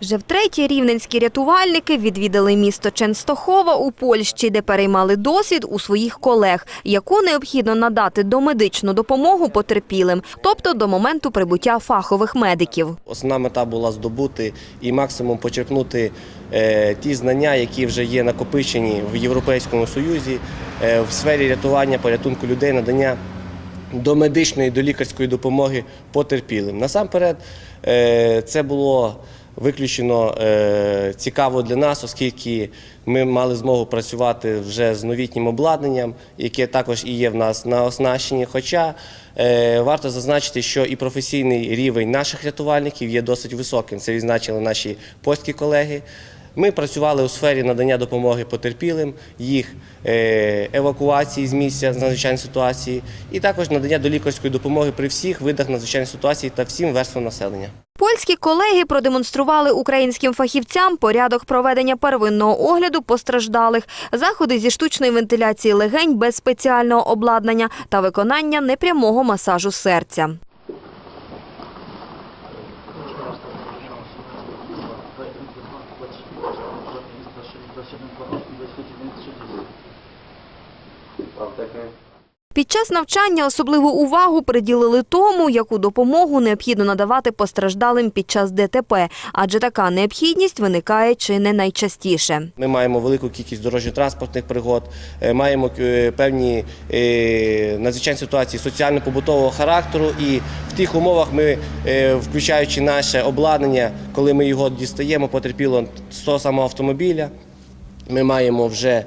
Вже втретє рівненські рятувальники відвідали місто Ченстохова у Польщі, де переймали досвід у своїх колег, яку необхідно надати домедичну допомогу потерпілим, тобто до моменту прибуття фахових медиків. Основна мета була здобути і максимум почерпнути е, ті знання, які вже є накопичені в Європейському Союзі е, в сфері рятування, порятунку людей, надання до медичної, до лікарської допомоги потерпілим. Насамперед, е, це було виключено е, цікаво для нас, оскільки ми мали змогу працювати вже з новітнім обладнанням, яке також і є в нас на оснащенні. Хоча е, варто зазначити, що і професійний рівень наших рятувальників є досить високим. Це відзначили наші польські колеги. Ми працювали у сфері надання допомоги потерпілим, їх е, евакуації з місця з надзвичайної ситуації, і також надання до лікарської допомоги при всіх видах надзвичайної ситуації та всім верствам населення. Польські колеги продемонстрували українським фахівцям порядок проведення первинного огляду постраждалих, заходи зі штучної вентиляції легень без спеціального обладнання та виконання непрямого масажу серця. Під час навчання особливу увагу приділили тому, яку допомогу необхідно надавати постраждалим під час ДТП, адже така необхідність виникає чи не найчастіше. Ми маємо велику кількість дорожньо-транспортних пригод, е, маємо е, певні е, надзвичайні ситуації соціально-побутового характеру. І в тих умовах ми, включаючи наше обладнання, коли ми його дістаємо, потерпіло з того самого автомобіля, ми маємо вже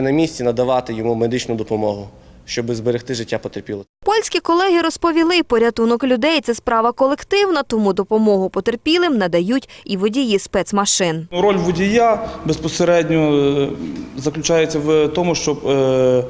на місці надавати йому медичну допомогу, щоб зберегти життя потерпілих. Польські колеги розповіли, порятунок людей – це справа колективна, тому допомогу потерпілим надають і водії спецмашин. Роль водія безпосередньо е, заключається в тому, щоб е,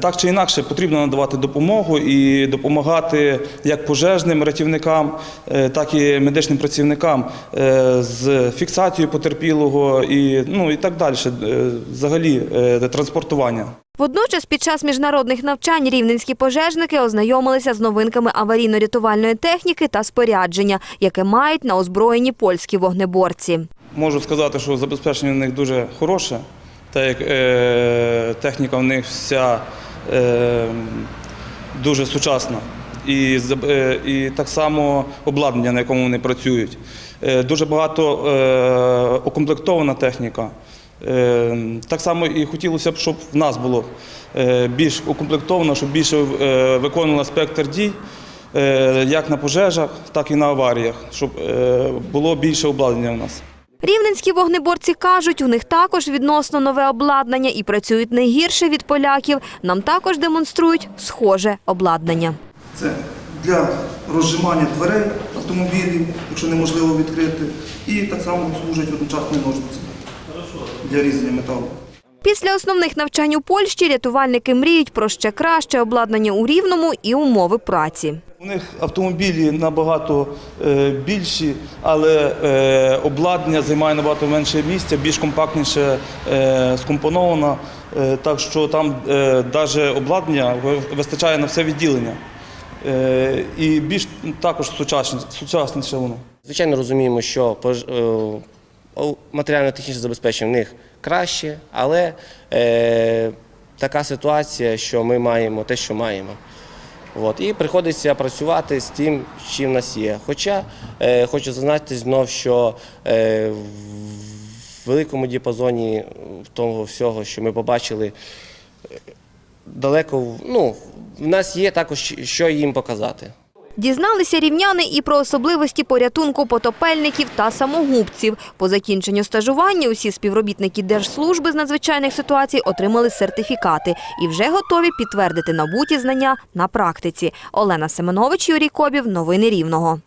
так чи інакше потрібно надавати допомогу і допомагати як пожежним рятівникам, е, так і медичним працівникам е, з фіксацією потерпілого і, ну, і так далі, е, взагалі е, транспортування. Водночас під час міжнародних навчань рівненські пожежники ознайомилися з новинками аварійно-рятувальної техніки та спорядження, яке мають на озброєні польські вогнеборці. Можу сказати, що забезпечення в них дуже хороше, так як е, техніка в них вся е, дуже сучасна. І, е, і так само обладнання, на якому вони працюють. Е, дуже багато е, укомплектована техніка. Е, так само і хотілося б, щоб в нас було е, більш укомплектовано, щоб більше виконувала спектр дій, е, як на пожежах, так і на аваріях, щоб е, було більше обладнання в нас. Рівненські вогнеборці кажуть, у них також відносно нове обладнання і працюють не гірше від поляків. Нам також демонструють схоже обладнання. Це для розжимання дверей автомобілів, якщо неможливо відкрити, і так само служать одночасні ножниці для різання металу. Після основних навчань у Польщі рятувальники мріють про ще краще обладнання у Рівному і умови праці. У них автомобілі набагато е, більші, але е, обладнання займає набагато менше місця, більш компактніше е, скомпоновано. Так що там навіть обладнання вистачає на все відділення. І більш також сучасніше, воно. Звичайно, розуміємо, що матеріально-технічне забезпечення в них краще, але е, така ситуація, що ми маємо те, що маємо. От. І приходиться працювати з тим, чим в нас є. Хоча е, хочу зазначити знов, що е, в великому діапазоні того всього, що ми побачили, е, далеко ну, в нас є також що їм показати. Дізналися рівняни і про особливості порятунку потопельників та самогубців. По закінченню стажування усі співробітники Держслужби з надзвичайних ситуацій отримали сертифікати і вже готові підтвердити набуті знання на практиці. Олена Семенович, Юрій Кобів. Новини Рівного.